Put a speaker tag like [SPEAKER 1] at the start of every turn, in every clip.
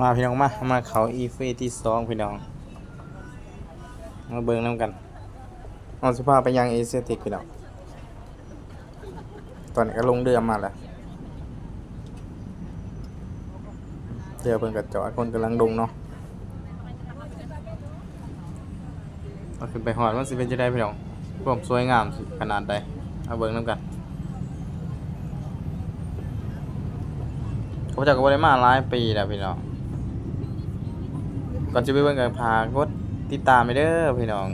[SPEAKER 1] มาพี่น้องมา มาเขาอีเฟที่สองพี่น้อง มาเบิ่งน้ำกัน เอาสิพาไปยังเอเชียติกพี่น้อง ตอนนี้ก็ลงเรือมาแล้วเรือเพิ่นกระจอดคนกำลังลงเนาะเอาขึ้นไปหอดมันสิเป็นจะได้พี่น้องความสวยงามขนาดใด เอาเบิ่งน้ำกันเขาจะก็บ่ได้มาหลายปีแล้วพี่น้อง ก่อนจะไปเบิ่งกันพากดติดตามไปเด้อพี่น้อง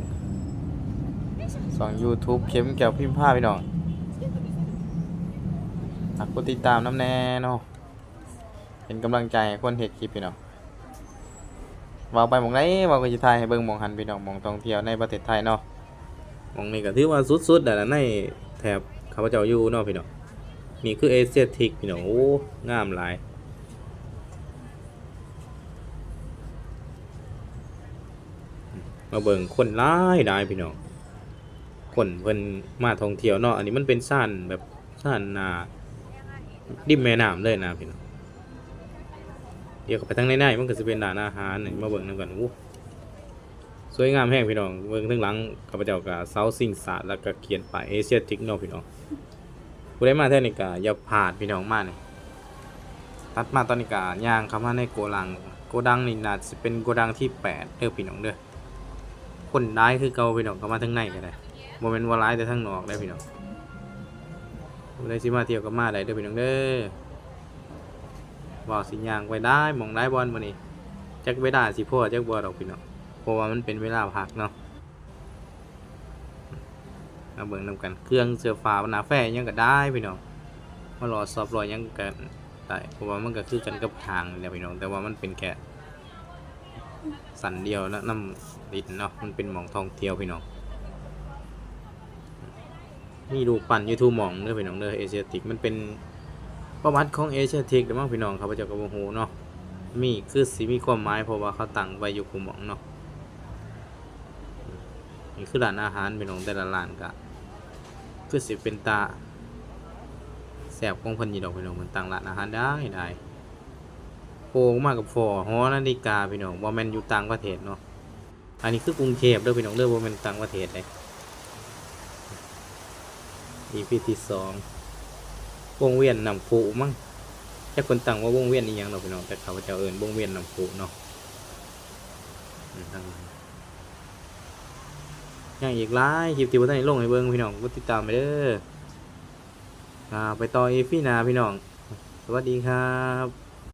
[SPEAKER 1] สอง YouTube เข้มแก้วพิมพ์ผ้าพี่น้องฝากกดติดตามน้ำแน่เนาะเป็นกำลังใจคนเฮ็ดคลิปพี่น้องว้าไปมองไหนว้าก็สิถ่ายให้เบิ่งมองหันพี่น้องมองท่องเที่ยวในประเทศไทยเนาะมองนี้ก็ถือว่าสุดๆแล้วล่ะในแถบข้าพเจ้าอยู่เนาะพี่น้องนี่คือเอเชียทิกพี่น้องโอ้งามหลาย มาเบิ่งคนร้ายได้พี่น้องคนเพิ่นมาท่องเที่ยวเนาะอันนี้มันเป็นซ่านแบบซ่านนาริมแม่น้ำเลยนะพี่น้องเดี๋ยวเขาไปทางในๆมันก็สิเป็นร้านอาหารนี่มาเบิ่งนำกันอู้สวยงามแฮงพี่น้องเบิ่งทางหลังข้าพเจ้าก็เสาสิงสาแล้วก็เขียนป้าเอเชียติกเนาะพี่น้องผู้ใดมาแท้นี่ก็อย่าพลาดพี่น้องมานี่ตัดมาตอนนี้ก็ย่างเข้ามาในโกดังโกดังนี่น่าสิเป็นโกดังที่แปดเด้อพี่น้องเด้อ คนร้ายคือเกาพี่น้องก็มาทั้งในก็ได้โมเมนต์ว่าร้ายแต่ทั้งนอกได้พี่น้องผู้ใดสิมาเที่ยวก็มาได้เด้อพี่น้องเด้อว่าสิยางไปได้มองได้บอลมื้อนี้จักไปได้สิพ่อจักบ่ดอกพี่น้องเพราะว่ามันเป็นเวลาพักเนาะมาเบิ่งนำกันเครื่องเสื้อฟ้าหน้าแฟยังก็ได้พี่น้องมารอสอบรอยยังก็ได้เพราะว่ามันก็คือกันกับทางนี่แหละพี่น้องแต่ว่ามันเป็นแค่ สันเดียวแล้วน้ำดินเนาะมันเป็นหมองทองเที่ยวพี่น้องมีดูปั่นยูทูบหมองเด้อพี่น้องเด้อเอเชียติกมันเป็นประวัติของเอเชียติกเด้อมั้งพี่น้องครับพระเจ้ากระบฮูเนาะมีคือสีมีความหมายเพราะว่าเขาตั้งไว้อยู่คุมหมองเนาะนี่คือร้านอาหารพี่น้องแต่ละร้านก็คือสิเป็นตาแสบของพินยี่ดอกพี่น้องมันตั้งร้านอาหารได้ได้ โผล่มากับฟอหอนาฬิกาพี่น้องบ่แมนอยู่ต่างประเทศเนาะอันนี้คือกรุงเทพเด้อพี่น้องเด้อบ่แมนต่างประเทศเลย EP ที่สองวงเวียนนำผูมั้งแต่คนตั้งว่าวงเวียนอีหยังเนาพี่น้องแต่เขาเจ้าเอิ้นวงเวียนนำผูเนาะอืมทางนั้นยังอีกหลายคลิปที่บ่ทันได้ลงให้เบิ่งพี่น้องกดติดตามไปเด้ออ่าไปต่อ EP หนาพี่น้อง สวัสดีครับ